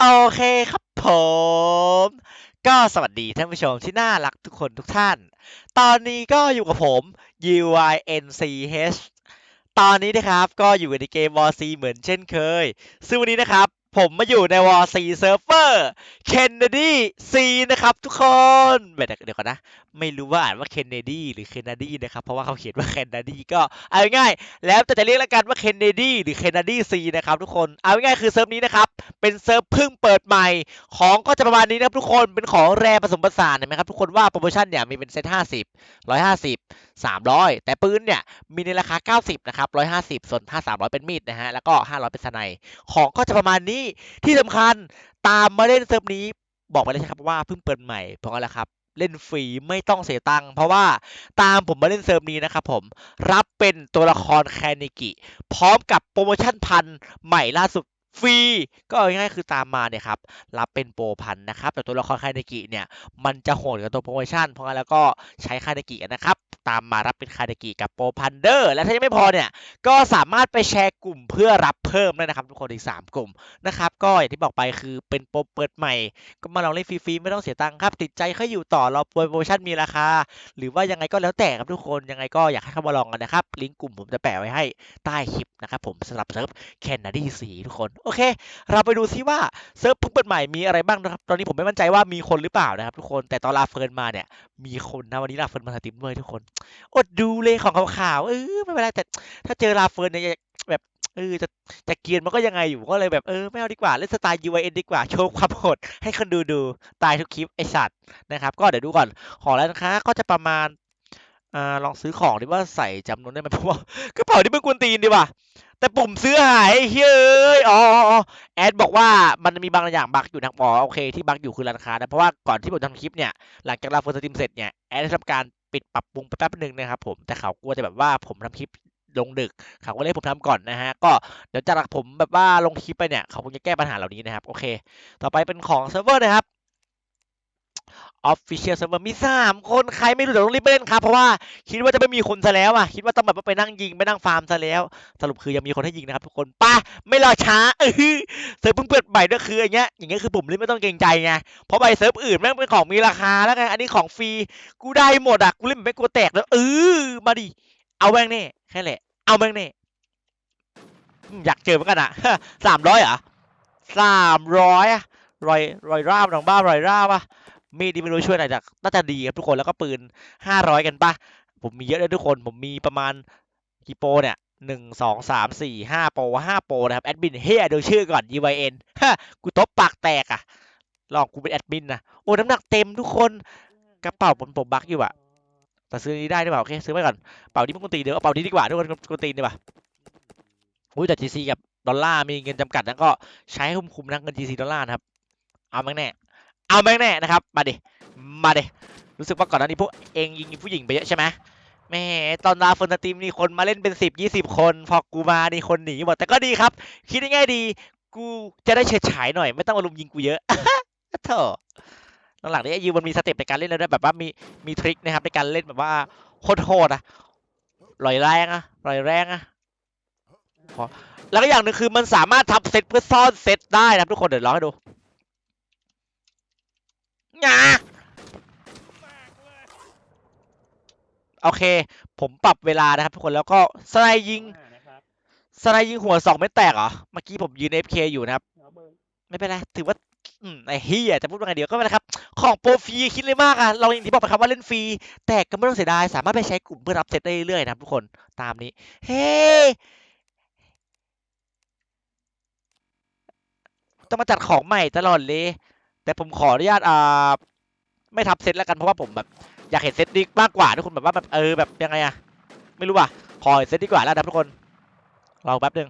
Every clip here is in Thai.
โอเคครับผม ก็สวัสดีท่านผู้ชมที่น่ารักทุกคนทุกท่าน ตอนนี้ก็อยู่กับผม UINCH ตอนนี้นะครับก็อยู่ในเกม WC เหมือนเช่นเคย ซึ่งวันนี้นะครับ ผมมาอยู่ใน War C Server Kennedy C นเนดีซีนะครับทุกคนเดี๋ยวก่อนนะ ไม่รู้ว่าอ่านว่า Kennedy หรือ Kennedy นะครับ เพราะว่าเขาเขียนว่า Kennedy ก็เอาง่ายแล้วแต่จะเรียกแล้วกันว่า Kennedy หรือ Kennedy C นะครับทุกคนเอาง่ายคือเซิร์ฟนี้นะครับ เป็นเซิร์ฟเพิ่งเปิดใหม่ ของก็จะประมาณนี้นะครับทุกคนเป็นของแรผสมผสานเห็นไหมครับทุกคนว่าโปรโมชั่นเนี่ยมีเป็นเซต50 150 300แต่ปืนเนี่ยมีในราคา90นะครับ150ส่วนถ้า300เป็นมีดนะฮะแล้วก็500เป็นสไนของก็จะประมาณนี้ที่สำคัญตามมาเล่นเซิร์ฟนี้บอกไปเลยครับว่าเพิ่งเปิดใหม่เพราะอะไรครับเล่นฟรีไม่ต้องเสียตังค์เพราะว่าตามผมมาเล่นเซิร์ฟนี้นะครับผมรับเป็นตัวละครแคนิกิ พร้อมกับโปรโมชั่นพันใหม่ล่าสุดฟรีก็ง่ายๆคือตามมาเนี่ยครับรับเป็นโปรพันนะครับแต่ตัวละครคาเนกิเนี่ยมันจะโหดกับตัวโปรโมชั่นเพราะงั้นแล้วก็ใช้คาเนกินะครับ ตามมารับเป็นคาเนกิกับโปรพันเดอร์ และถ้ายังไม่พอเนี่ย ก็สามารถไปแชร์กลุ่มเพื่อรับเพิ่มได้นะครับ ทุกคนอีก 3 กลุ่มนะครับ ก็อย่างที่บอกไปคือเป็นโปรเปิดใหม่ ก็มาลองเล่นฟรีๆ ไม่ต้องเสียตังค์ครับ ติดใจค่อยอยู่ต่อรอโปรโมชั่นมีราคา หรือว่ายังไงก็แล้วแต่ครับทุกคนยังไงก็อยากให้เข้ามาลองกันนะครับลิงก์กลุ่มผมจะแปะไว้ให้ใต้คลิปนะครับผมสำหรับเซิร์ฟแคนนาดีสีทุกคนโอเค เราไปดูซิว่าเซิร์ฟเพิ่งเปิดใหม่มีอะไรบ้างนะครับตอนนี้ผมไม่มั่นใจว่ามีคนหรือเปล่านะครับทุกคนแต่ตอนลาเฟิร์นมาเนี่ยมีคนนะวันนี้ลาเฟิร์นมาสตรีมด้วยทุกคนอดดูเลยของขาวๆเออไม่เป็นไรแต่ถ้าเจอลาเฟิร์นเนี่ยแบบเออจะจะเกียนมันก็ยังไงอยู่ก็เลยแบบเออไม่เอาดีกว่า เล่นสไตล์ UIN ดีกว่า โชว์ความโหดให้คนดูดูตายทุกคลิปไอสัตว์นะครับ ก็เดี๋ยวดูก่อนของแล้วนะคะก็จะประมาณอ่าลองซื้อของดีว่าใส่จำนวนได้ไหมเพราะว่ากระเป๋าที่มึงกวนตีนดีว่ะแต่ปุ่มซื้อหายเฮ้ยอ๋ออแอดบอกว่ามันมีบางอย่างบักอยู่นะอ๋อโอเคที่บักอยู่คือร้านค้านะเพราะว่าก่อนที่ผมทำคลิปเนี่ยหลังจากลาเฟิร์นสตรีมเสร็จเนี่ยแอดได้ทำการ ปิดปรับปรุงไปแป๊บหนึ่งนะครับผมแต่เขากลัวจะแบบว่าผมทำคลิปลงดึกเขาก็เลยให้ผมทำก่อนนะฮะก็เดี๋ยวจากผมแบบว่าลงคลิปไปเนี่ยเขาคงจะแก้ปัญหาเหล่านี้นะครับโอเค ต่อไปเป็นของเซิร์ฟเวอร์นะครับ Official Server มีสามคนใครไม่รู้เดี๋ยวต้องรีบไปเล่นครับ เพราะว่าคิดว่าจะไม่มีคนซะแล้วอะ คิดว่าต้องแบบว่าไปนั่งยิงไปนั่งฟาร์มซะแล้ว สรุปคือยังมีคนให้ยิงนะครับทุกคนป้าไม่รอช้าเออเซิร์ฟเพิ่งเปิดใหม่ด้วยคืออย่างเงี้ยอย่างเงี้ยคือผมเล่นไม่ต้องเกรงใจไงเพราะไปเซิร์ฟอื่นแม่งเป็นของมีราคาแล้วไงอันนี้ของฟรีกูได้หมดอะกูเล่นไม่กลัวแตกแล้วเออมาดิเอาแม่งแน่แค่แหละเอาแม่งแน่อยากเจอเหมือนกันอะสามร้อยเหรอสามร้อยอะรอยรอยราบหนังบ้ารอยราบอะ มีดดีไม่รู้ช่วยอะไรจากน่าจะดีครับทุกคนแล้วก็ปืนห้าร้อยกันปะผมมีเยอะเลยทุกคน ผมมีประมาณกี่โปรเนี่ยหนึ่งสองสามสี่ห้าโปรห้าโปรนะครับแอดมินเฮียดูชื่อก่อน UIN ฮะกูตบปากแตกอะลองกูเป็นแอดมินนะโอ้น้ำหนักเต็มทุกคนกระเป๋าผมผมบักอยู่อะแต่ซื้อนี้ได้หรือเปล่าโอเคซื้อไปก่อนเป๋านี้มันกุนตีเดี๋ยวเอาเป๋านี้ดีกว่าทุกคนกุนตีดีกว่าอุ้ยแต่ GC กับดอลลาร์มีเงินจำกัดแล้วก็ใช้ให้มคุ้มนะเงิน GC ดอลลาร์นะครับเอาม่งแน่ เอาแม่งแน่นะครับ มาดิ มาดิ รู้สึกว่าก่อนหน้านี้พวกเองยิงผู้หญิงไปเยอะใช่ไหมแม่ตอนลาเฟอร์นสตรีมนี่คนมาเล่นเป็นสิบยี่สิบคน พอกูมานี่คนหนีหมดแต่ก็ดีครับ คิดง่ายๆดี กูจะได้เฉิดฉายหน่อย ไม่ต้องมาลุมยิงกูเยอะโถอะหลังๆนี้ยูมันมีสเต็ปในการเล่นแล้วด้วยแบบว่ามีมีทริคนะครับในการเล่นแบบว่าโคตรๆอะลอยแรงอะลอยแรงอะแล้วก็อย่างหนึ่งคือมันสามารถทำเซตเพื่อซ่อนเซตได้นะครับทุกคนเดี๋ยวลองให้ดู งาโอเค ผมปรับเวลานะครับทุกคนแล้วก็สไนยิงสไนยิงหัวสองไม่แตกเหรอ เมื่อกี้ผมยืน FK อยู่นะครับ ไม่เป็นไร ถือว่าอืมไอ้เฮียจะพูดว่าไงเดียวก็ไม่เป็นไรครับ ของโปรฟรีคิดเลยมากอะเราอย่างที่บอกไปครับว่าเล่นฟรี แต่ก็ไม่ต้องเสียดาย สามารถไปใช้กลุ่มเพื่อรับเซตได้เรื่อยๆนะครับทุกคนตามนี้ เฮ้ต้องมาจัดของใหม่ตลอดเลย แต่ผมขออนุญาตอ่าไม่ทับเซตแล้วกันเพราะว่าผมแบบอยากเห็นเซตนี้มากกว่าทุกคนแบบว่าแบบเออแบบยังไงอะไม่รู้ว่ะขอเห็นเซตดีกว่าแล้วนะทุกคนรอแป๊บนึง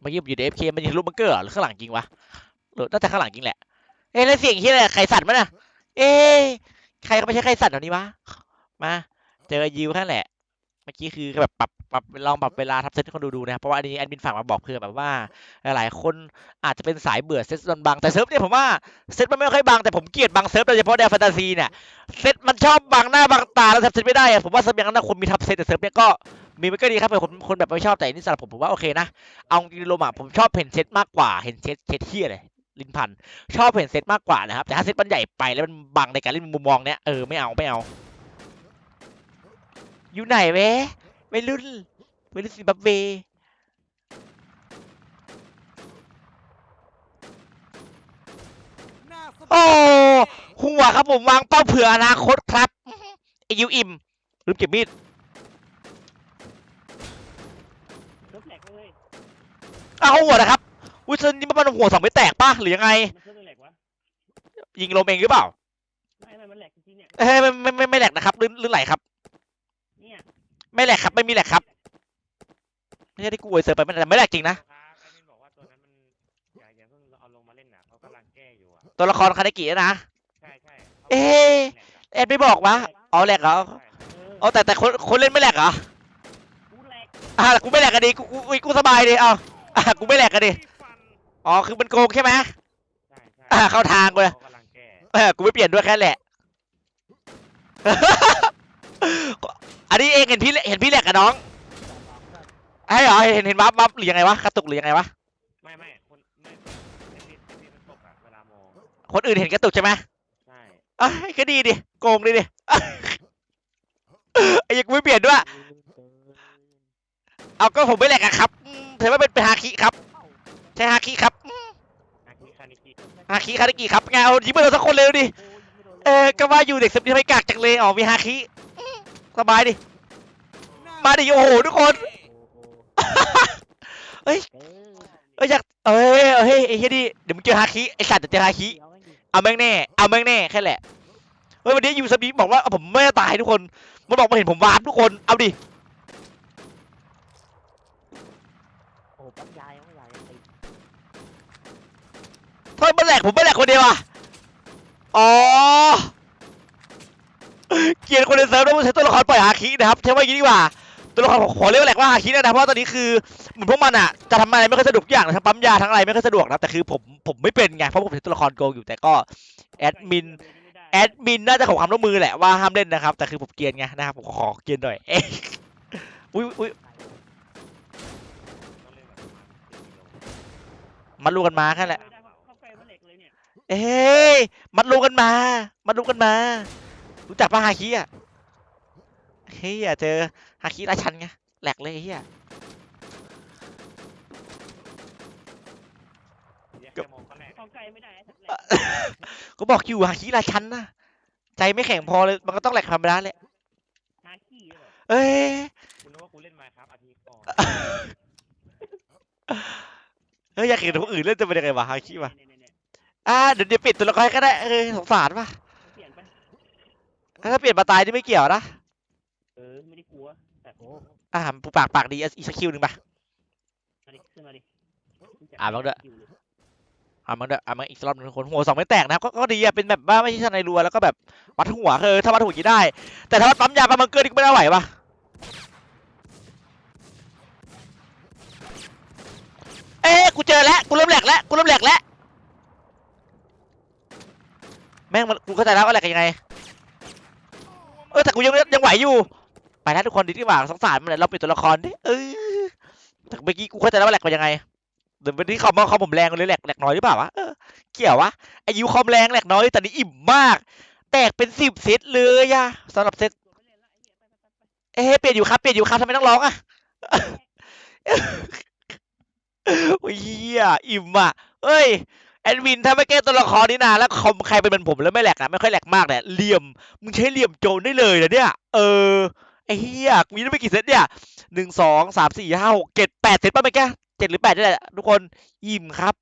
เมื่อกี้ผมอยู่ในเอฟเคมันยิงลูกบังเกอร์หรือข้างหลังจริงวะหรือน่าจะข้างหลังจริงแหละเอ๊ะแล้วเสียงที่อะไรใครสั่นมั้ยน่ะเอ๊ะใครก็ไม่ใช่ใครสั่นแถวนี้วะมา เจอยิวแค่แหละ มื่อกี้คือแบบปรับปรับลองปรับเวลาทับเซตให้คนดูดูนะครับเพราะว่าอันนี้แอดมินฝากมาบอกเพื่อแบบว่า หลายๆ คนอาจจะเป็นสายเบื่อเซตโดนบังแต่เซิร์ฟเนี่ยผมว่าเซตมันไม่ค่อยบังแต่ผมเกลียดบังเซิร์ฟโดยเฉพาะแดนแฟนตาซีเนี่ยเซตมันชอบบังหน้าบังตาแล้วทับเซตไม่ได้อะผมว่าเซิร์ฟอย่างนั้นคนมีทับเซตแต่เซิร์ฟเนี่ยก็มีมันก็ดีครับแต่คนคนแบบไม่ชอบแต่อันนี่สำหรับผมผมว่าโอเคนะเอาจริงโลมาผมชอบเห็นเซตมากกว่าเห็นเซตเซตเที่ยเลยลิ้นพันชอบเห็นเซตมากกว่านะครับแต่ถ้าเซตมันใหญ่ไปแล้วมันบังในการเล่นมุมมองเนี้ยเออไม่เอาไม่เอา อยู่ไหนเว้ไม่รุ่นไม่รุ่นซิมบับเวโอ้หัวครับผมวางเป้าเผื่ออนาคตครับอื้อหือไอยูอิมลืมเก็บมีดเซิร์ฟแหลกเลยอ้าวหัวนะครับอุ้ยเซนนี่มันหัวสองไม่แตกป่ะหรือยังไงมันเซิร์ฟแหลกวะยิงลมเองหรือเปล่าไม่ไม่มันแหลกจริงๆเนี่ยเอ้ยไม่ไม่ไม่ไม่แหลกนะครับลื่นลื่นไหลครับ เนี่ยไม่แหลกครับ ไม่มีแหลกครับไม่ใช่ที่กูอวยเสิร์ฟไปไม่แต่ไม่แหลกจริงนะ ครับแอดมินบอกว่าตัวนั้นมันอย่าอย่าเพิ่งเอาลงมาเล่นนะเขากำลังแก้อยู่อะตัวละครคาเนกินะ ใช่ใช่เอ๊ะแอดไม่บอกวะอ๋อแหลกเหรอใช่เอออ๋อแต่แต่คนคนเล่นไม่แหลกเหรอกูแหลกอ่ากูไม่แหลกกันดีกูกูกูกูสบายดีเอาอะกูไม่แหลกกันดีอ๋อคือมันโกงใช่ไหม ใช่ใช่อ่าเข้าทางกูเลย เขากำลังแก้เออกูไม่เปลี่ยนด้วยแค่แหละ อันนี้เองเห็นพี่เห็นพี่แหลกกับน้องไอ้เหรอเห็นเห็นวับวับหรือยังไงวะกระตุกหรือยังไงวะไม่ไม่คนไม่ไอ้ที่ไอ้ที่มันตกอะเวลามองคนอื่นเห็นกระตุกใช่ไหมใช่อะก็ดีดิโกงดิดิไอ้ยังกูไม่เปลี่ยนด้วยเอาก็ผมไม่แหลกอะครับอืมถือว่าเป็นเป็นฮาคิครับ ใช่ฮาคิครับอืมอากิคานิกิฮาคิคาเนกิครับไงเอายิงไม่โดนสักคนเลยดิโอ้ยยิงไม่โดนเออก็ว่าอยู่เด็กสมทำไมกากจังเลยอ๋อมีฮาคิอืม สบายดิ มาดิโอ้โหทุกคนโอ้โหเฮ้ยเออเอ้ยอยากเอ้ยเฮ้ยไอ้เฮียดิเดี๋ยวมึงเจอฮาคิไอ้สัตว์เดี๋ยวเจอฮาคิเอาแม่งดิเอาแม่งแน่เอาแม่งแน่แค่แหละเฮ้ยวันนี้ยูสบีบอกว่าผมไม่ตายทุกคนมันบอกมาเห็นผมวาร์ปทุกคนเอาดิโอ้โหปั๊มยายังไม่ยายังตีทำไมมันแหลกผมไม่แหลกคนเดียวอะอ๋อ เกลียดคนในเซิร์ฟแล้วมันใช้ตัวละครปล่อยฮาคินะครับใช้ว่าอย่างนี้ดีกว่า ตัวละครขอเรียกว่าแหลกว่าฮาคินะนะเพราะตอนนี้คือเหมือนพวกมันอะจะทำอะไรไม่ค่อยสะดวกอย่างนะครับปั๊มยาทั้งอะไรไม่ค่อยสะดวกนะแต่คือผมผมไม่เป็นไงเพราะผมเป็นตัวละครโกงอยู่แต่ก็แอดมินแอดมินน่าจะขอความร่วมมือแหละว่าห้ามเล่นนะครับแต่คือผมเกรียนไงนะครับผมขอเกรียนหน่อยเอ๊ะอุ้ยอุ้ยมัดรูกันมาแค่แหละ เอ้ยมัดรูกันมา มัดรูกันมา รู้จักปะฮาคิอะเฮ้ยอย่าเจอฮาคิราชันไงแหลกเลยเฮียแยกแค่มองก็แหลกเข้าใกล้ไม่ได้ไอ้สัตว์แหลกก็บอกอยู่ฮาคิราชันนะใจไม่แข็งพอเลยมันก็ต้องแหลกธรรมดาแหละหาขี้เลยเหรอเอ้ยคุณนึกว่ากูเล่นไมค์ครับอาทิตย์ก่อนเฮ้ยอยากเห็นคนอื่นเล่นจะเป็นยังไงวะฮาคิวะเนี่ยเนี่ยเนี่ยอ่าเดี๋ยวเดี๋ยวปิดตัวละครก็ได้เออสงสารปะเปลี่ยนไป ถ้าเปลี่ยนมาตายนี่ไม่เกี่ยวนะเออไม่ได้กลัวแต่โอ้อ่าปูปากปากดีอีกสักคิวหนึ่งปะมาดิขึ้นมาดิอะบ้างด้วยคิวเลยอะมันเด้ออะมันอีกรอบหนึงทุกคนหัวสองไม่แตกนะครับก็ก็ดีอะเป็นแบบว่าไม่ใช่ทนายรัวแล้วก็แบบวัดหัวคือถ้าวัดหัวกี่ได้ แต่ถ้าวัดปั๊มยาปั๊มบังเกอร์นี่ก็ไม่น่าไหวปะเอ๊ะกูเจอแล้วกูเริ่มแหลกแล้วกูเริ่มแหลกแล้วแม่งมันกูเข้าใจแล้วว่าแหลกยังไง เออแต่กูยังยังไหวอยู่ ไปแล้วทุกคนดีที่หว่าสงสารมันเลยเราเปลี่ยนตัวละครดิเออแต่เมื่อกี้กูเข้าใจแล้วว่าแหลกเป็นยังไงเดี๋ยววันนี้คอมคอมผมแรงเลยแหลกแหลกน้อยหรือเปล่าวะเออเกี่ยววะอายุคอมแรงแหลกน้อยแต่นี่อิ่มมาก แตกเป็นสิบเซตเลยอะสำหรับเซตเล่นละไอ้เหี้ยไปไปไปไปเอ๊ะเปลี่ยนอยู่ครับเปลี่ยนอยู่ครับทำไมต้องร้องอะโอ้ยอิ่มอะเอ้ย แอดมินถ้าไม่แก้ตัวละครนี้นะแล้วคอมใครเป็นเหมือนผมแล้วไม่แหลกอะไม่ค่อยแหลกมากเนี่ยเหลี่ยมมึงใช้เหลี่ยมโจรได้เลยนะเนี่ยเออไอ้เหี้ยมีได้ไม่กี่เซตเนี่ยหนึ่งสองสามสี่ห้าหกเจ็ดแปดเซตป่ะเมื่อกี้เจ็ดหรือแปดนี่แหละทุกคนอิ่มครับ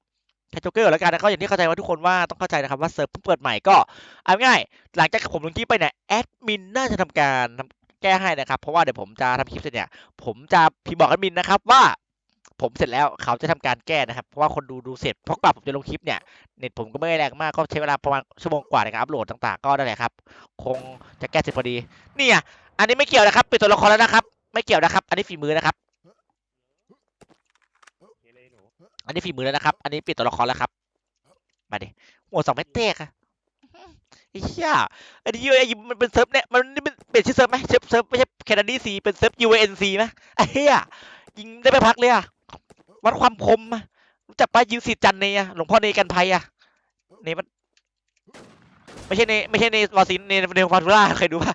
ใช้โจ๊กเกอร์แล้วกันนะก็อย่างที่เข้าใจว่าทุกคนว่าต้องเข้าใจนะครับว่าเซิร์ฟเพิ่งเปิดใหม่ก็เอาง่ายหลังจากผมลงคลิปไปเนี่ยแอดมินน่าจะทำการแก้ให้นะครับเพราะว่าเดี๋ยวผมจะทำคลิปเสร็จเนี่ยผมจะพิมพ์บอกแอดมินนะครับว่า ผมเสร็จแล้วเขาจะทำการแก้นะครับ เพราะว่าคนดูดูเสร็จเพราะกว่าผมจะลงคลิปเนี่ยเน็ตผมก็ไม่แรงมากก็ใช้เวลาประมาณชั่วโมงกว่าในการอัปโหลดต่าง ๆ ก็ได้แหละครับ คงจะแก้เสร็จพอดี เนี่ย อันนี้ไม่เกี่ยวนะครับเป็นตัวละครแล้วนะครับ ไม่เกี่ยวนะครับ อันนี้ฝีมือนะครับ อันนี้ฝีมือแล้วนะครับ อันนี้ปิดตัวละครแล้วครับ มาดิหัวสองเม็ดเตกอะไอ้เหี้ยอันนี้ UAE มันเป็นเซิร์ฟเนี่ยมันนี่เป็นเปลี่ยนชื่อเซิร์ฟไหมเซิร์ฟเซิร์ฟไม่ใช่แคนาดีซีเป็นเซิร์ฟ UANC ไหมไอ้เหี้ยยิงได้ไปพักเลยอะ วัดความคมอะจักป้ายิวสิทธิ์จันเนยอะหลวงพ่อเนกันภัยอะเนยมันไม่ใช่เนไม่ใช่เนยวอซินเนยเนยฟาทูล่าเคยดูป่ะ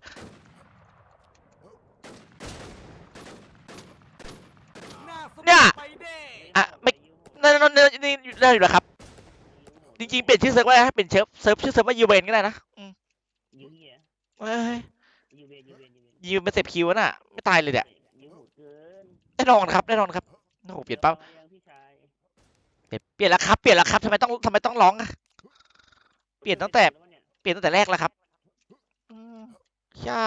เนี่ยอะไม่นั่นนั่นนี่ได้อยู่แล้วครับ จริงๆเปลี่ยนชื่อเซิร์ฟได้นะเปลี่ยนเซิร์ฟเซิร์ฟชื่อเซิร์ฟว่ายูเวนก็ได้นะยูเวนยูเวนยูเวนเป็นเสพคิวน่ะ ไม่ตายเลยเนี่ยแน่นอนครับแน่นอนครับ โอ้โหเปลี่ยนเป้ารอยังพี่ชายเปลี่ยนเปลี่ยนแล้วครับ เปลี่ยนแล้วครับทำไมต้องทำไมต้องร้องอะ เปลี่ยนตั้งแต่ล้วเนี่ยเปลี่ยนตั้งแต่แรกแล้วครับอืมย่า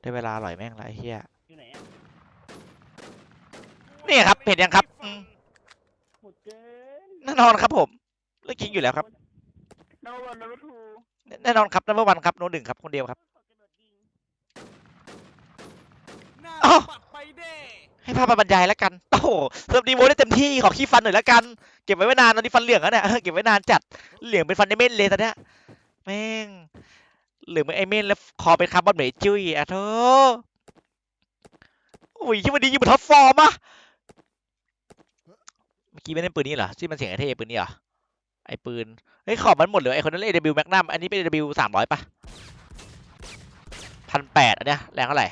ได้เวลาอร่อยแม่งไรเฮีย อยู่ไหนอะนี่ครับเห็นยังครับอืมโหดเกินแน่นอนครับผมเรื่องจริงอยู่แล้วครับโนวันโนวันทู แน่นอนครับนัมเบอร์วันครับโนหนึ่งครับคนเดียวครับกระโดดยิงอ้ให้ภาพมาบรรยายแล้วกันโอ้โหเซิร์ฟดีโมได้เต็มที่ขอขี้ฟันหน่อยแล้วกัน เก็บไว้ไม่นานตอนนี้ฟันเหลืองแล้วเนี่ยเก็บไว้นานจัดเหลืองเป็นฟันไอเม่นเลยตอนเนี้ยแม่งเหลืองเป็นไอเม่นแล้วคอเป็นคาร์บอนเหมยจุ้ยอะเธอโอ้ยที่มันดีอยู่บนท็อปฟอร์มอะเมื่อกี้ไม่ได้ปืนนี้เหรอที่มันเสียงไอเท่ปืนนี้เหรอ ไอปืนเฮ้ยขอบมันหมดเลยไอคนนั้นเล่น AW Magnum อันนี้เป็น AW สามร้อยปะพันแปดอันเนี้ยแรงเท่าไหร่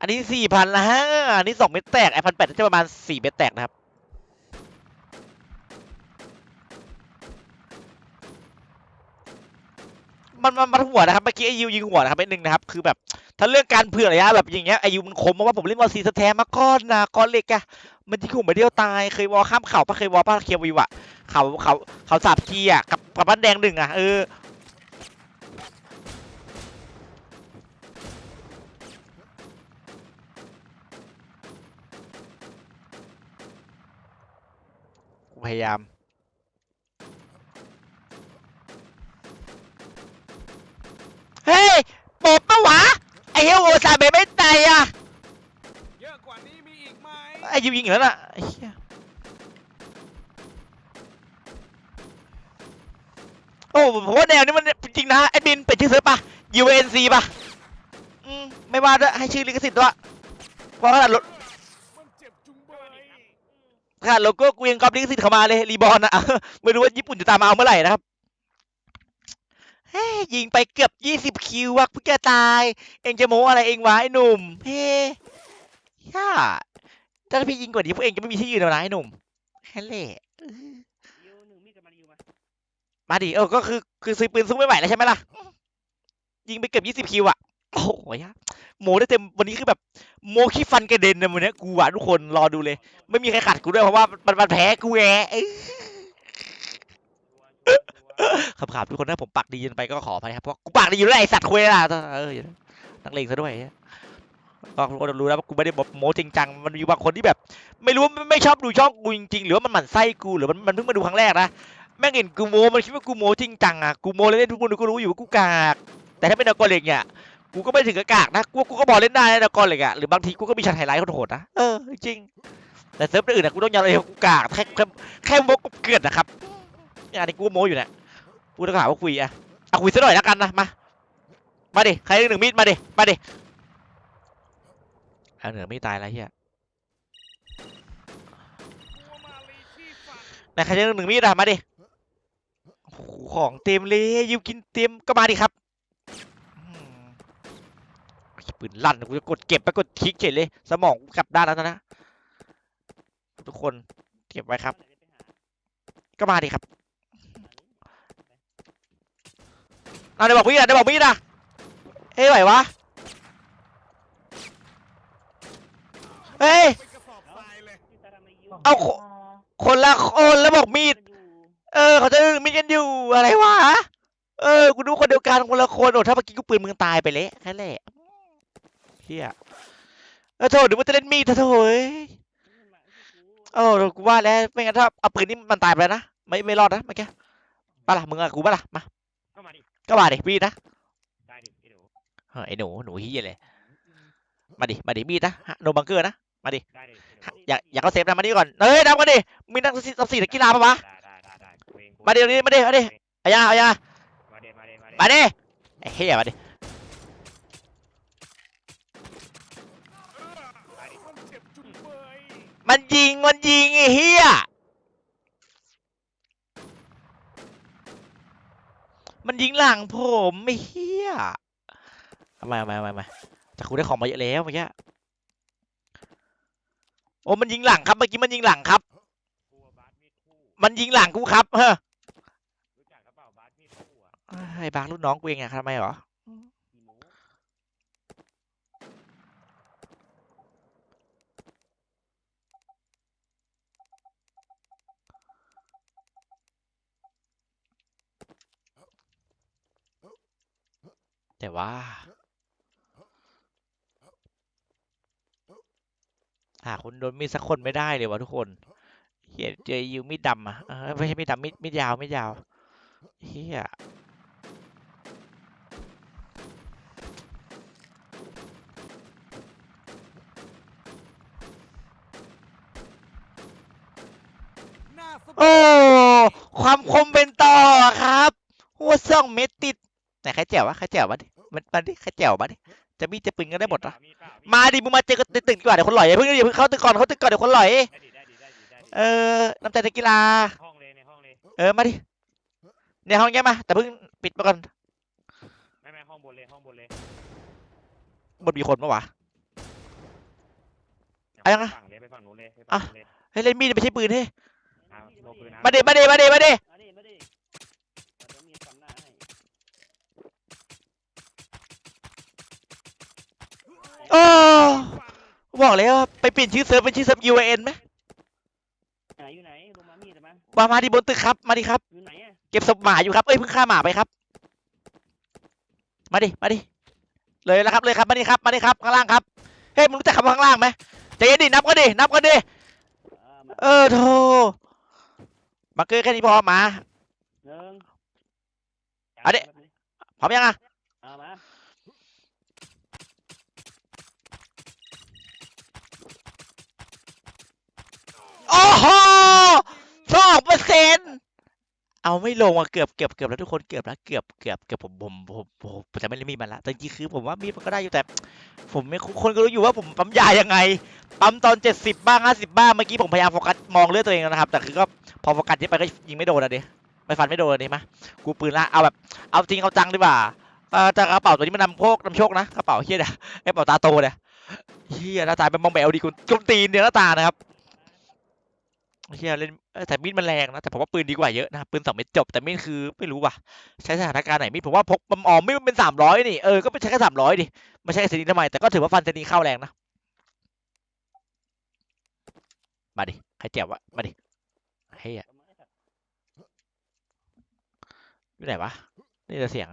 อันนี้สี่พันละฮะอันนี้สองเม็ดแตกไอพันแปดจะประมาณสี่เม็ดแตกนะครับมันมันมันหัวนะครับเมื่อกี้ไอยูยิงหัวนะครับเป็นหนึ่งนะครับคือแบบถ้าเรื่องการเผื่อระยะแบบอย่างเงี้ยไอยูมันคมเพราะว่าผมเล่นวอลซีสแตมมาก้อนนะก้อนเล็กอะมันที่ขู่มาเดียวตาย เคยวอลข้ามเขาปะเคยวอลปะเคียววิวอะ เขาเขาเขาสาบกีอะกับกับบ้านแดงหนึ่งอะเออกูพยายามเฮ้ยปบปะวะ ไอ้เหี้ยโอซาเบะไม่ตายอะเยอะกว่านี้มีอีกไหมไอ้ยิวยิงอีกแล้วน่ะไอ้เหี้ย โอ้ผมว่าแนวนี้มันจริงนะแอดมินเป็นชื่อเซิร์ฟปะ UNC ปะอืมไม่ว่าด้วยให้ชื่อลิขสิทธิ์ด้วยพราขนาดโลมันเจ็บจุงเบยขนาดโลโก้กูยังกอปลิขสิทธิ์เข้ามาเลยรีบอลนะไม่รู้ว่าญี่ปุ่นจะตามมาเอาเมื่อไหร่นะครับเฮ้ยยิงไปเกือบยี่สิบคิววะเพิ่งจะตาย เองจะโม้อะไรเองวะไอ้หนุ่มเฮ้ยย่าถ้าพี่ยิงกว่านี้พวกเองจะไม่มีที่ยืนแล้วนะไอ้หนุ่มแค่เละ ยูหนึ่งมีดกับมันยูมา มาดิเออก็คือคือซื้อปืนสู้ไม่ไหวแล้วใช่ไหมล่ะ ยิงไปเกือบยี่สิบคิวอะโอ้โหยะโมได้เต็มวันนี้คือแบบโมขี้ฟันกระเด็นนะวันนี้กูอะทุกคนรอดูเลย ไม่มีใครขัดกูด้วยเพราะว่ามันมันแพ้กูแงเอ้ยตัวตัวขับๆทุกคนถ้าผมปากดีเกินไปก็ขออภัยครับเพราะกูปากดีอยู่แล้วไอสัตว์คุยล่ะเออนักเลงซะด้วยก็ทุกคนรู้แล้วว่ากูไม่ได้บอกโมจริงจังมันมีบางคนที่แบบ ไม่รู้ไม่ชอบดูช่องกูจริงๆหรือว่ามันหมั่นไส้กูหรือมันมันเพิ่งมาดูครั้งแรกนะ แม่งเห็นกูโมมันคิดว่ากูโมจริงจังอะกูโมเล่นทุกคนก็รู้อยู่ว่ากูกากแต่ถ้าเป็นดากอนเหล็กเนี่ยกูก็ไม่ถึงกับกากนะกูกูก็บอกเล่นได้นะดากอนเหล็กอะหรือบางทีกูก็มีช็อตไฮไลท์โหดๆนะเออจริงแต่เซิร์ฟอื่นอะกูต้องยอมเลยกูกากแค่แค่แค่โมกบเกลือนนะครับเนี่ยอันนี้กูโมอยู่เนี่ยกูต้องหาว่าคุยอะเอาคุยซะหน่อยแล้วกันนะมามาดิใครหนึ่งมีดมาดิมาดิเอาเหนือไม่ตายแล้วเฮียตัวมาลีที่ฝันไหนใครจะหนึ่งมีดอะมาดิ ของเต็มเลยยิวกินเต็มก็มาดิครับปืนลั่นกูจะกดเก็บไปกดคลิกเฉยเลย สมองกลับด้านแล้วนะ ทุกคนเก็บไว้ครับ ก็มาดิครับเอาได้บอกมีดอะได้บอกมีดอะเฮ้ยไหววะเฮ้ยเป็นกระสอบทรายเลยเอาคนละคนแล้วบอกมีด เออเขาจะมีกันอยู่อะไรวะ เออ กูดูคนเดียวกันคนละคนโอ้ถ้าเมื่อกี้กูปืนมึงตายไปเละแค่นั้นแหละเฮียเออโถเดี๋ยวมันจะเล่นมีดเถอะโถเอ้ยเออกูว่าแล้วไม่งั้นถ้าเอาปืนนี่มันตายไปแล้วนะไม่ไม่รอดนะเมื่อกี้ปะล่ะมึงอะกูปะล่ะมาก็มาดิก็มาดิมีดนะได้ดิไอ้หนูเออไอ้หนูหนูเฮียเลยมาดิมาดิมีดนะโนบังเกอร์นะได้ดิไอ้หนูอย่าอย่าเขาเซฟนะมาดิก่อนเฮ้ยนับกันดิมีนักสินักสี่นักกีฬาปะวะ มาดี๋ยวนี้มาดิมาดิเอายาอายามาดิยมาดิเฮ้ยมาดิมันยิงมันยิงไอ้เฮียมันยิงหลังผมไม่เฮียทำไมทำไมทำไมทำไมแต่กูได้ของมาเยอะแล้วเมื่อกี้โอ้มันยิงหลังครับเมื่อกี้มันยิงหลังครับ มันยิงหลังกูครับเฮ้ ไอ้บางรุ่นน้องกูเองอะทำไมเหรอแต่ว่า หาคนโดนมีดสักคนไม่ได้เลยวะทุกคนเฮียเจอยิวมีดดำอะไม่ใช่มีดดำมีดมีดยาวมีดยาวเฮีย หน้าสะ โอ้ความคมเป็นต่อครับหัวซ่องเม็ดติดไหนใครแจ๋ววะใครแจ๋ววะดิมันมันดิใครแจ๋วมาดิจะมีดจะปืนก็ได้หมดเหรอมีดเปล่มีดเปล่มาดิมึงมาเจอกันในตึกดีกว่าเดี๋ยวคนหล่อยอย่าเพิ่งอย่าเพิ่งเข้าตึกก่อนเข้าตึกก่อนเดี๋ยวคนหล่อยได้ดิได้ดิได้ดิได้ดิเออน้ำใจนักกีฬาห้องเลยในห้องเลยเออมาดิในห้องแยกมาแต่เพิ่งปิดมาก่อนไม่ไม่ห้องบนเลยห้องบนเลยบนมีคนปะวะเอายังไงฝั่งเลยไปฝั่งนู้นเลยไปอะฝั่งนู้นเลยเฮ้ยเล่นมีดไม่ใช่ปืนเฮ้ยเอา โลปืนนะมาดิมาดิมาดิมาดิมาดิมาดิเราจะมีฟันหน้าให้โอ้ฟันบอกเลยว่าไปเปลี่ยนชื่อเซิร์ฟเป็นชื่อเซิร์ฟ UAN ไหมไหนอยู่ไหนลงมามีดมามามาดิบนตึกครับ มาดิครับ อยู่ไหนอะเก็บศพหมาอยู่ครับ เอ้ยเพิ่งฆ่าหมาไปครับ มาดิ มาดิ เลยแล้วครับ เลยครับ มาดิครับ มาดิครับ ข้างล่างครับ เฮ้ยมึงรู้จักคำว่าข้างล่างไหมใจเย็นดิ นับก็ดิ นับก็ดิอ่ามาเออโธ่ มาเกินแค่นี้พอมา หนึ่งเอาดิ พร้อมยังอะเอามาโอ้โหสองเปอร์เซ็นต์เอาไม่ลงอะเกือบเกือบเกือบแล้วทุกคนเกือบแล้วเกือบเกือบเกือบผมผมผมผมจะไม่เล่นมีดมันละแต่จริงๆคือผมว่ามีดมันก็ได้อยู่แต่ ผมไม่คนก็รู้อยู่ว่าผมปั๊มยายังไง ปั๊มตอนเจ็ดสิบบ้างห้าสิบบ้างเมื่อกี้ผมพยายามโฟกัสมองเลือดตัวเองแล้วนะครับ แต่คือก็ พอโฟกัสที่ไปก็ยิงไม่โดนอะดิไม่ฟันไม่โดนอะดิมากูปืนละเอาแบบเอาจริงเอาจังดีกว่าเออแต่กระเป๋าตัวนี้มันนำโชคนำโชคนะกระเป๋าเฮียเนี่ยไอ้กระเป๋าตาโตเนี่ยเฮียหน้าตาเป็นมองแบวดีกุกุมตีนเนี่ยหน้าตานะครับเฮียเล่นแต่มีดมันแรงนะแต่ผมว่าปืนดีกว่าเยอะนะปืนสองเม็ดจบแต่มีดคือไม่รู้ว่ะใช้สถานการณ์ไหนมีดผมว่าพกอ๋อมีดมันเป็นสามร้อยนี่เออก็ไม่ใช่แค่สามร้อยดิไม่ใช่เซนีทำไมแต่ก็ถือว่าฟันเซนีเข้าแรงนะมาดิใครเจ็บวะมาดิ เฮียเอามาให้สัตว์อยู่ไหนวะ นี่จะเสียง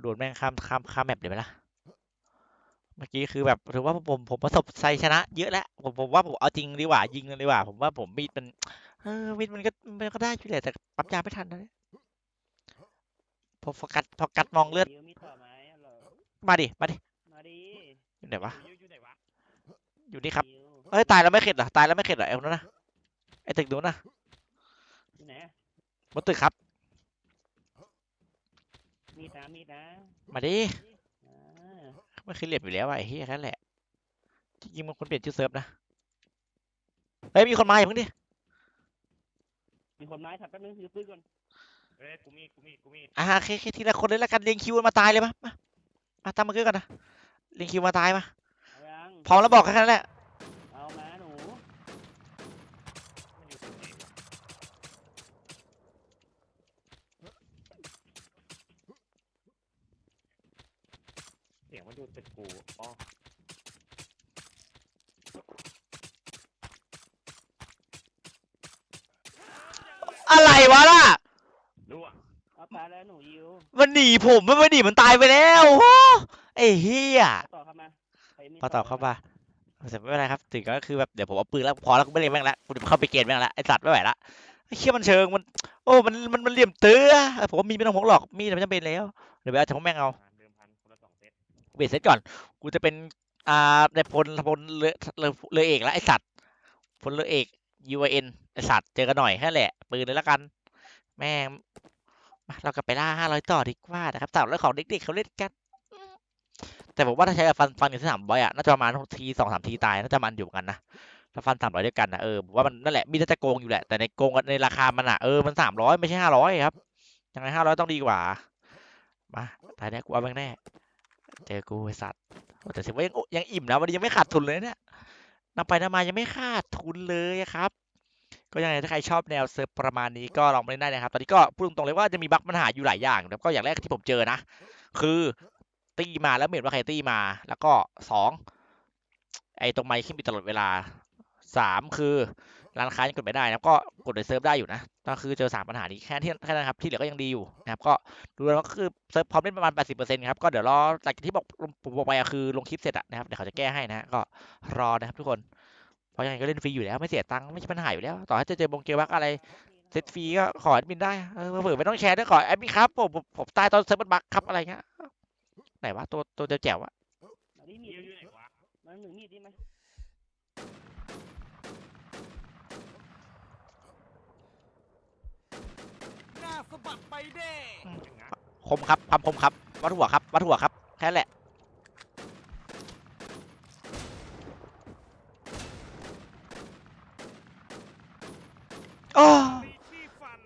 โดนแม่งข้ามข้ามข้ามแมปเลยไหมล่ะ เมื่อกี้คือแบบถือว่าผมผมประสบชัยชนะ เยอะแล้ว ผมผมว่าผมเอาจริงดีกว่า ยิงเลยดีกว่า ผมว่าผมมีดมัน เออมีดมันก็มันก็ได้อยู่แหละแต่ปั๊มยาไม่ทันนะเนี่ยพอโฟกัสพอกัดมองเลือดดี๋ยวมีต่อไหมเหรอมาดิ มาดิ มาดิ อยู่ไหนวะ อยู่อยู่ไหนวะอยู่นี่ครับดิว เอ้ยตายแล้วไม่เข็ดเหรอตายแล้วไม่เข็ดเหรอไอ้คนนั้นนะไอ้ตึกนู้นนะอยู่ไหนอะบนตึกครับ มีดนะมีดนะมาดิอ่ามันคือเหลี่ยมอยู่แล้วอะไอ้เฮียแค่นั้นแหละจริงๆมันควรเปลี่ยนชื่อเซิร์ฟนะเฮ้ยมีคนมาอย่าเพิ่งดิมีคนไม้ถัดแป๊บนึงถือปืนก่อนเอ้ยกูมีดกูมีดกูมีดอ่าโอเคโอเคทีละคนเลยละกันเรียงคิวมาตายเลยมามามาตามมาเกือกันนะเรียงคิวมาตายมา เอายังพร้อมแล้วบอกแค่นั้นแหละ เอามาหนู มันอยู่ตรงไหนวะ เสียงมันอยู่ตึกกูอ๋ออะไรวะล่ะรู้อะเอาตายแล้วหนูยิวมันหนีผมมันไม่หนีมันตายไปแล้วโอ้ไอ้เฮียต่อเข้ามาไปมีดพอต่อเข้ามาแต่ไม่เป็นไรครับ ถึงก็คือแบบเดี๋ยวผมเอาปืนแล้วพอแล้วกูไม่เล่นแม่งละกูจะเข้าไปเกณฑ์แม่งละไอสัตว์ไม่ไหวละไอ้เชี่ยมันเชิงมัน โอ้มันมันมันเหลี่ยมเตื้อเออผมว่ามีไม่ต้องหวงหรอกมีแต่ไม่จำเป็นแล้วเดี๋ยวไปเอาจากพวกแม่งเอา เซตเสเซตก่อน กูจะเป็น อ่าในพลพลเรือเรือเอเอกแล้วไอสัตว์ พลเรือเอก UN ไอสัตว์ เจอกันหน่อยแค่แหละ ปืนเลยละกัน แม่งมาเรากลับไปล่าห้าร้อยต่อดีกว่านะครับสาวแล้วของเด็กๆเขาเล่นกัน แต่ผมว่าถ้าใช้ฟันฟันกันที่สามร้อยอะน่าจะประมาณทีสองสามทีตาย น่าจะมันอยู่กันนะถ้าฟันสามร้อยด้วยกันนะเออผมว่ามันนั่นแหละมีน่าจะโกงอยู่แหละ แต่ในโกงในราคามันอะเออมันสามร้อยไม่ใช่ห้าร้อยครับยังไงห้าร้อยต้องดีกว่า มาตายแน่กูเอาแบงแน่ เจอกูไอสัตว์แต่ถือว่ายังยังอิ่มนะวันนี้ยังไม่ขาดทุนเลยเนี่ยนับไปนับมายังไม่ขาดทุนเลยครับ ก็ยังไงถ้าใครชอบแนวเซิร์ฟประมาณนี้ก็ลองมาเล่นได้นะครับ ตอนนี้ก็พูดตรงๆเลยว่าจะมีบั๊กปัญหาอยู่หลายอย่างแล้วก็อย่างแรกที่ผมเจอนะ คือตีมาแล้วไม่เห็นว่าใครตีมา แล้วก็สองไอ้ตรงไมค์ขึ้นปิดตลอดเวลาสามคือร้านค้ายังกดไม่ได้นะก็กดในเซิร์ฟได้อยู่นะ ก็คือเจอสามปัญหานี้แค่ที่แค่นั้นครับ ที่เหลือก็ยังดีอยู่นะครับก็ดูแล้วก็คือเซิร์ฟพร้อมเล่นประมาณ 80%ครับ ก็เดี๋ยวรอจากที่บอกผมบอกไปอะคือลงคลิปเสร็จอะนะครับเดี๋ยวเขาจะแก้ให้นะฮะก็รอนะครับทุกคนเพราะยังไงก็เล่นฟรีอยู่แล้วไม่เสียตังค์ไม่ใช่ปัญหาอยู่แล้ว ต่อให้จะเจอบงเกวักอะไรเซตฟรีก็ขอแอดมินได้เออเผื่อไม่ต้องแชร์ด้วยขอแอดมินครับผมผมผมตายตอนเซิร์ฟมันบั๊กครับอะไรเงี้ยไหนวะตัวตัวแจ๋วๆอะอันนี้มีเยี่ดยวอยู่ไหนวะมันหนึ่งมีดได้ไหม หน้า สะบัดไปเด้คมครับความคมครับ วัดหัวครับ วัดหัวครับ แค่นั้นแหละ โอ้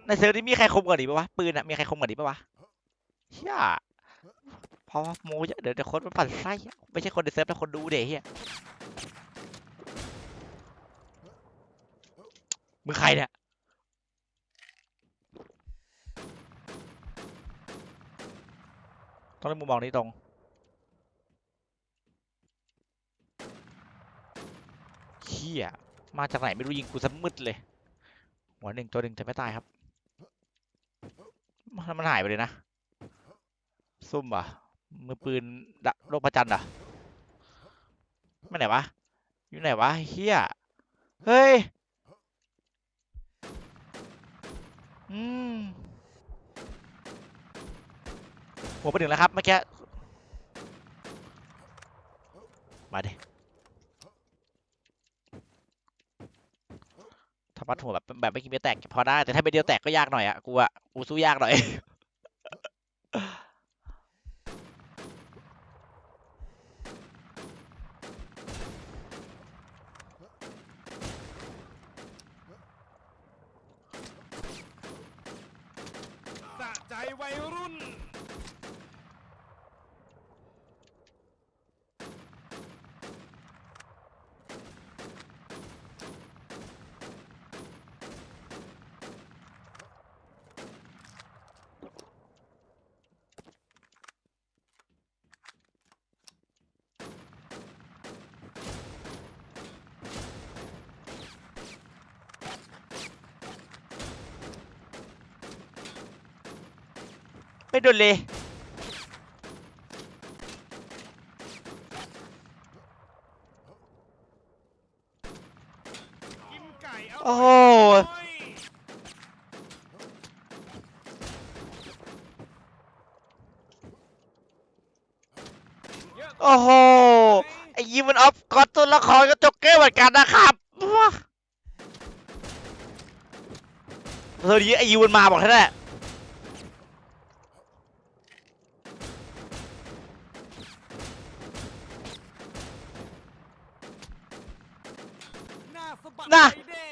ในเซิร์ฟนี้มีใครคมกว่านี้ปะวะ ปืนอะมีใครคมกว่านี้ปะวะเชี่ยพอโมเยอะเดี๋ยวเดี๋ยวคนมันปั่นไส้อะไม่ใช่คนในเซิร์ฟแต่คนดูเดี๋ยเฮียมึงใครเนี่ย ต้องเล่นมุมมองนี้ตรงเฮี้ย มาจากไหนไม่รู้ยิงกูซะมืดเลย หัวหนึ่งตัวหนึ่งจะไม่ตายครับ มันมันหายไปเลยนะ ซุ่มป่ะ มือปืนดโลกพระจันทร์อะไม่ไหนวะ อยู่ไหนวะเฮียเฮ้ย อืม หัวไปถึงแล้วครับเมื่อกี้มาดิถ้าวัดหัวแบบแบบไม่กินเบียร์แตกพอได้แต่ถ้าเป็นเดียวแตกก็ยากหน่อยอะกูอะกูสู้ยากหน่อยสะใจวัยรุ่น ไม่โดนเลยกินไก่เอาโอ้โหไปเยอะโอ้โห ไอ้ยิมมันออฟก็อตตัวละครก็จ็อกเกอร์เหมือนกันนะครับว้าเธอดีไอ้ยิมมันมาบอกแค่นั้นแหละ หน้าสะบัด น่ะ ไปเด้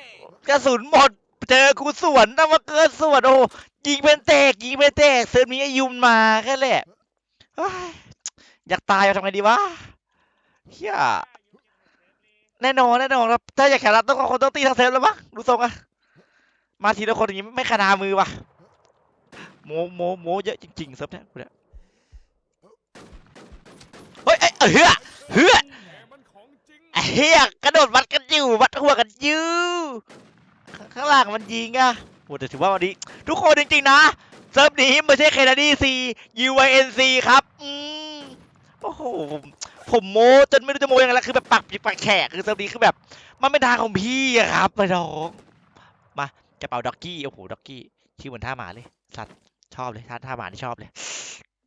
กระ สุนหมด เจอกูสวนนะมาเกินสวนโอ้ยิงเป็นแตกยิงเป็นแตกเซิร์ฟนี้อ้ยุมมาแค่แหละอยากตายเอาทำไงดีวะเฮียแน่นอนแน่นอนครับถ้าอยากแข่งรับต้องคนต้องตีทั้งเซิร์ฟแล้วมั้งดูทรงอะมาทีละคนอย่างนี้ไม่ขนามือว่ะโมโมโมเยอะจริงๆเซิร์ฟเนี่ยกูเนี่ยเฮ้ยเอ้ยเอเฮือเฮือไอ้เฮียกระโดดวัดกันอยู่วัดหัวกันอยู่ ข้างข้างล่างมันยิงอะโหแต่ถือว่าวันนี้ ทุกคนจริงๆนะ เซิร์ฟนี้ไม่ใช่แคนาดีซี UINC ครับอืมโอ้โหผมผมโมจนไม่รู้จะโมยังไงแล้วคือแบบปักปิดปักแขกคือเซิร์ฟนี้คือแบบ มันเป็นทางของพี่อะครับไปน้องมากระเป๋าด็อกกี้โอ้โหด็อกกี้ชื่อเหมือนท่าหมาเลยสัตว์ชอบเลยท่าท่าหมานี่ชอบเลย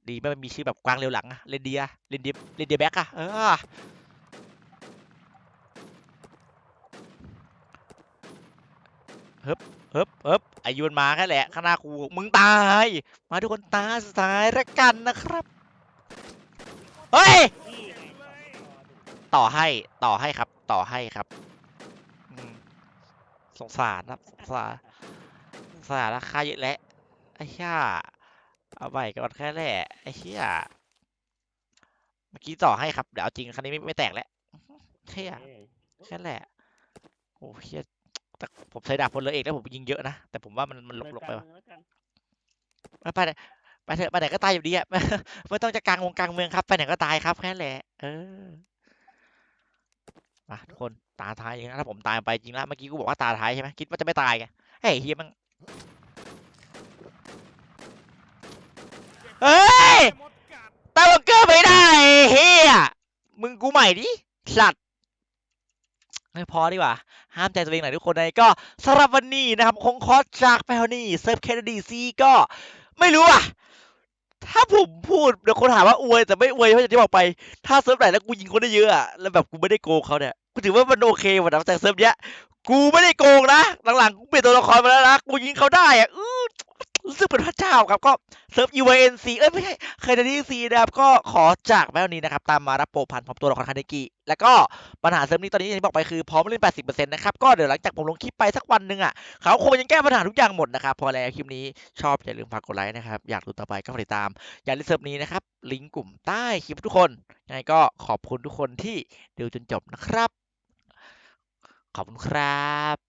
ดีไม่มันมีชื่อแบบกวางเร็วหลังอะเรนเดียเรนเดียเรนเดียแบ็กอะเออ เฮิบเฮิบไอยูนมาแค่แหละข้างหน้ากูมึงตาย มาทุกคนตาสุดท้ายแล้วกันนะครับเฮ้ยนี่ต่อให้ต่อให้ครับ ต่อให้ครับอืมสงสารนะสงสารสงสารราคาเยอะแล้วไอ้เหี้ยเอาไปก่อนแค่แหละไอ้เหี้ยเมื่อกี้ต่อให้ครับเดี๋ยวเอาจริงครั้งนี้ไม่ไม่แตกแล้วเหี้ยเอ้ยแค่แหละโอ้เหี้ย แต่ผมใช้ดาบพลเรือเอกแล้วผมยิงเยอะนะ แต่ผมว่ามันมันลกๆไปเดิว่ะนกลางเมืองแล้วกันไปไปไหนไปเถอะไปไหนก็ตายอยู่ดีอะไม่ต้องจะกลางวงกลางเมืองครับ ไปไหนก็ตายครับแค่นั้นแหละ เออมาทุกคนตาท้ายอย่างนั้นถ้าผมตายไปจริงแล้วเมื่อกี้กูบอกว่าตาท้ายใช่ไหมคิดว่าจะไม่ตายไงเฮ้ยเฮียมันเฮ้ยหมดกัดตาบังเกอร์ไม่ได้เฮียมึงกูใหม่ดิสัตว์ ไม่พอดีกว่า ห้ามใจตัวเองหน่อยทุกคนเลยก็สำหรับวันนี้นะครับคงคอสจากไปเท่านี้เซิร์ฟแคนาดีซีก็ไม่รู้อะ ถ้าผมพูดเดี๋ยวคนถามว่าอวยแต่ไม่อวยเพราะอย่างที่บอกไป ถ้าเซิร์ฟไหนแล้วกูยิงคนได้เยอะอะแล้วแบบกูไม่ได้โกงเขาเนี่ยกูถือว่ามันโอเคหมดนะแต่เซิร์ฟเนี้ยกูไม่ได้โกงนะหลังๆกูเปลี่ยนตัวละครมาแล้วนะกูยิงเขาได้อะอื้อ รู้สึกเป็นพระเจ้าครับ ก็เซิร์ฟ UNC เอ้ยไม่ใช่เคยดีซีนะครับ ก็ขอจากแมวนี้นะครับ ตามมารับโปรพันพร้อมตัวละครคาเนกิแล้วก็ปัญหาเซิร์ฟนี้ตอนนี้อย่างที่บอกไปคือพร้อมเล่น 80%นะครับ ก็เดี๋ยวหลังจากผมลงคลิปไปสักวันหนึ่งอะ เขาคงยังแก้ปัญหาทุกอย่างหมดนะครับ พอแล้วคลิปนี้ชอบอย่าลืมฝากกดไลค์นะครับ อยากดูต่อไปก็ติดตาม อย่าลืมเซิร์ฟนี้นะครับ ลิงก์กลุ่มใต้คลิปทุกคนยังไงก็ขอบคุณทุกคนที่ดูจนจบนะครับ ขอบคุณครับ